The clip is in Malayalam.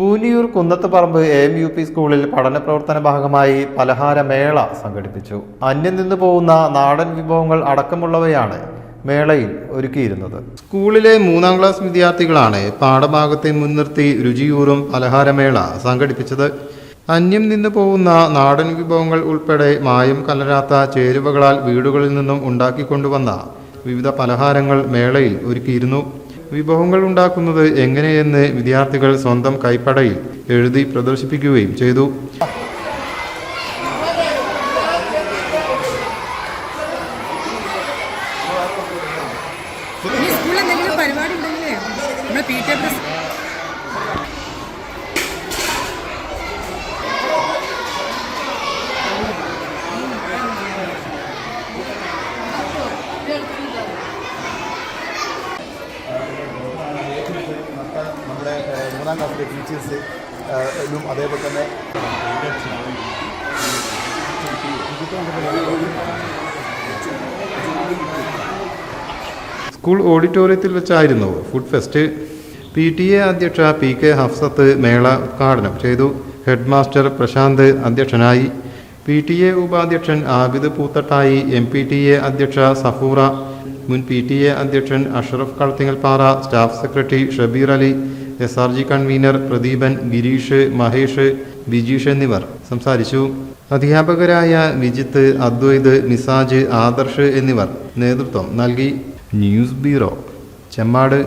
Munniyur Kunnathuparamba A M U P സ്കൂളിൽ പഠന പ്രവർത്തന ഭാഗമായി പലഹാരമേള സംഘടിപ്പിച്ചു. അന്യം നിന്ന് പോകുന്ന നാടൻ വിഭവങ്ങൾ അടക്കമുള്ളവയാണ് മേളയിൽ ഒരുക്കിയിരുന്നത്. സ്കൂളിലെ മൂന്നാം ക്ലാസ് വിദ്യാർത്ഥികളാണ് പാഠഭാഗത്തെ മുൻനിർത്തി രുചിയൂറും പലഹാരമേള സംഘടിപ്പിച്ചത്. അന്യം നിന്നു പോകുന്ന നാടൻ വിഭവങ്ങൾ ഉൾപ്പെടെ മായം കലരാത്ത ചേരുവകളാൽ വീടുകളിൽ നിന്നും ഉണ്ടാക്കിക്കൊണ്ടുവന്ന വിവിധ പലഹാരങ്ങൾ മേളയിൽ ഒരുക്കിയിരുന്നു. വിഭവങ്ങൾ ഉണ്ടാക്കുന്നത് എങ്ങനെയെന്ന് വിദ്യാർത്ഥികൾ സ്വന്തം കൈപ്പടയിൽ എഴുതി പ്രദർശിപ്പിക്കുകയും ചെയ്തു. പരിപാടി ഉണ്ടെങ്കിലേ നമ്മുടെ പി ടി എ പ്രസ് നമ്മുടെ മൂന്നാം ക്ലാസ്സിലെ ടീച്ചേഴ്സ് ും അതേപോലെ തന്നെ സ്കൂൾ ഓഡിറ്റോറിയത്തിൽ വെച്ചായിരുന്നു food fest. P T A അധ്യക്ഷ പി കെ ഹഫ്സത്ത് മേള ഉദ്ഘാടനം ചെയ്തു. ഹെഡ് മാസ്റ്റർ പ്രശാന്ത് അധ്യക്ഷനായി. പി ടി എ ഉപാധ്യക്ഷൻ Abid Poothattai. M P T A അധ്യക്ഷ സഫൂറ. മുൻ പി ടി എ അധ്യക്ഷൻ Ashraf Kalathingalpara. Staff secretary Shabeer Ali. S R G convenor Pradeepan Girish Mahesh Bijeesh എന്നിവർ സംസാരിച്ചു. അധ്യാപകരായ വിജിത്ത് അദ്വൈത് നിസാജ് ആദർശ് എന്നിവർ നേതൃത്വം നൽകി. News bureau Chemmad.